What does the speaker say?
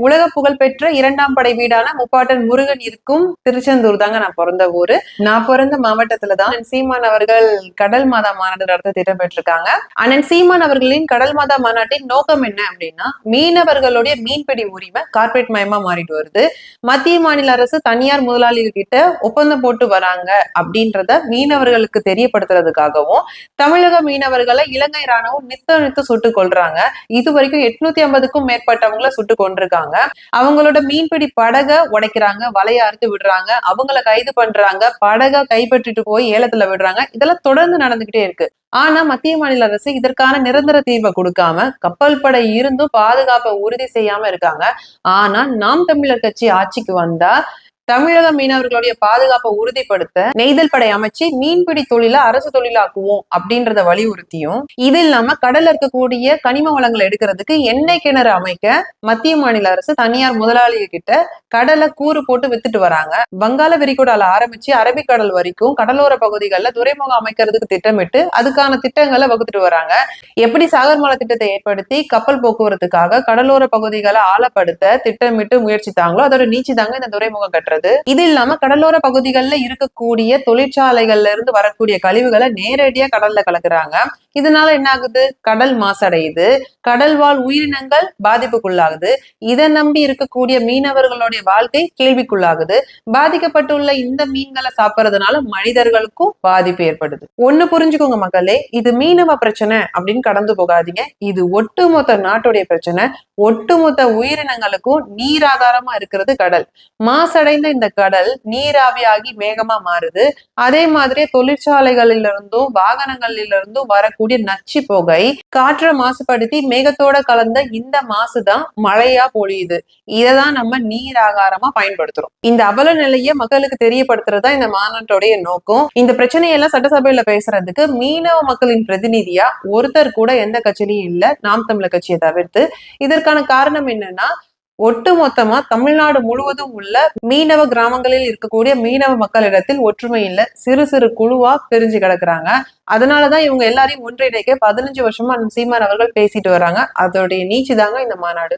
உலக புகழ்பெற்ற இரண்டாம் படை வீடான முப்பாட்டன் முருகன் இருக்கும் திருச்செந்தூர் தாங்க நான் பிறந்த ஊரு. நான் பிறந்த மாவட்டத்துல தான் சீமான் அவர்கள் கடல் மாதா மாநாடு நடத்த திட்டம் பெற்றிருக்காங்க. அண்ணன் சீமான் அவர்களின் கடல் மாதா மாநாட்டின் நோக்கம் என்ன அப்படின்னா மீனவர்களுடைய மீன்பிடி உரிமை கார்ப்பரேட் மயமா மாறிட்டு வருது. மத்திய மாநில அரசு தனியார் முதலாளிகள் கிட்ட ஒப்பந்தம் போட்டு வராங்க அப்படின்றத மீனவர்களுக்கு தெரியப்படுத்துறதுக்காகவும் தமிழக மீனவர்களை இலங்கை ராணுவம் நித்த நித்து சுட்டுக் கொள்றாங்க இது வரைக்கும் எட்நூத்தி ஐம்பதுக்கும் மேற்பட்டவங்களை சுட்டு கொண்டிருக்காங்க அவங்களோட மீன்பிடி படக உடைக்கிறாங்க வலைய அறுத்து விடுறாங்க. அவங்கள கைது பண்றாங்க படக கைப்பற்றிட்டு போய் ஏலத்துல விடுறாங்க. இதெல்லாம் தொடர்ந்து நடந்துகிட்டே இருக்கு. ஆனா மத்திய மாநில அரசு இதற்கான நிரந்தர தீர்வை கொடுக்காம கப்பல் படை இருந்தும் பாதுகாப்பை உறுதி செய்யாம இருக்காங்க. ஆனா நாம் தமிழர் கட்சி ஆட்சிக்கு வந்தா தமிழக மீனவர்களுடைய பாதுகாப்பை உறுதிப்படுத்த நெய்தல் படை அமைச்சு மீன்பிடி தொழில அரசு தொழிலாக்குவோம் அப்படின்றத வலியுறுத்தியும் இது இல்லாம கடல்ல இருக்கக்கூடிய கனிம வளங்களை எடுக்கிறதுக்கு எண்ணெய் கிணறு அமைக்க மத்திய மாநில அரசு தனியார் முதலாளிகள் கிட்ட கடலை கூறு போட்டு வித்துட்டு வராங்க. வங்காள விரிகுடால ஆரம்பிச்சு அரபிக்கடல் வரைக்கும் கடலோர பகுதிகளில் துறைமுகம் அமைக்கிறதுக்கு திட்டமிட்டு அதுக்கான திட்டங்களை வகுத்துட்டு வராங்க. எப்படி சாகர்மல திட்டத்தை ஏற்படுத்தி கப்பல் போக்குவரத்துக்காக கடலோர பகுதிகளை ஆழப்படுத்த திட்டமிட்டு முயற்சித்தாங்களோ அதோட நீச்சி தாங்க இந்த துறைமுகம் கட்டுறது. இது இல்லாம கடலோர பகுதிகளில் இருக்கக்கூடிய தொழிற்சாலைகள்ல இருந்து வரக்கூடிய கழிவுகளை நேரடியா கடல்ல கலக்குறாங்க. இதனால என்ன ஆகுது கடல் மாசடையுது. கடல் வாழ் உயிரினங்கள் பாதிப்புக்குள்ளாகுது. இதை நம்பி இருக்கக்கூடிய மீனவர்களுடைய வாழ்க்கை கேள்விக்குள்ளாகுது. பாதிக்கப்பட்டுள்ள இந்த மீன்களை சாப்பிட்றதுனால மனிதர்களுக்கும் பாதிப்பு ஏற்படுது. ஒண்ணு புரிஞ்சுக்கோங்க மக்களே இது மீனவ பிரச்சனை அப்படின்னு கடந்து போகாதீங்க. இது ஒட்டுமொத்த நாட்டுடைய பிரச்சனை. ஒட்டுமொத்த உயிரினங்களுக்கும் நீராதாரமா இருக்கிறது கடல். மாசடைந்த இந்த கடல் நீராவியாகி மேகமா மாறுது. அதே மாதிரி தொழிற்சாலைகளிலிருந்தும் வாகனங்களிலிருந்தும் வரக்கூடிய நச்சு புகை காற்றை மாசுபடுத்தி மேகத்தோட கலந்த இந்த மாசுதான் மழையா பொழியுது. இததான் நம்ம நீர் ஆகாரமா பயன்படுத்துறோம். இந்த அவல நிலையை மக்களுக்கு தெரியப்படுத்துறதா இந்த மாநாட்டோடைய நோக்கம். இந்த பிரச்சனையெல்லாம் சட்டசபையில பேசுறதுக்கு மீனவ மக்களின் பிரதிநிதியா ஒருத்தர் கூட எந்த கட்சியிலையும் இல்ல. நாம் தமிழர் கட்சியை தவிர்த்து. இதற்கான காரணம் என்னன்னா ஒட்டு மொத்தமா தமிழ்நாடு முழுவதும் உள்ள மீனவ கிராமங்களில் இருக்கக்கூடிய மீனவ மக்களிடத்தில் ஒற்றுமை இல்ல. சிறு சிறு குழுவா பிரிஞ்சு கிடக்குறாங்க. அதனாலதான் இவங்க எல்லாரையும் ஒன்றிணைக்க பதினஞ்சு வருஷமா சீமான் அவர்கள் பேசிட்டு வராங்க அதோடைய நீச்சு தாங்க இந்த மாநாடு.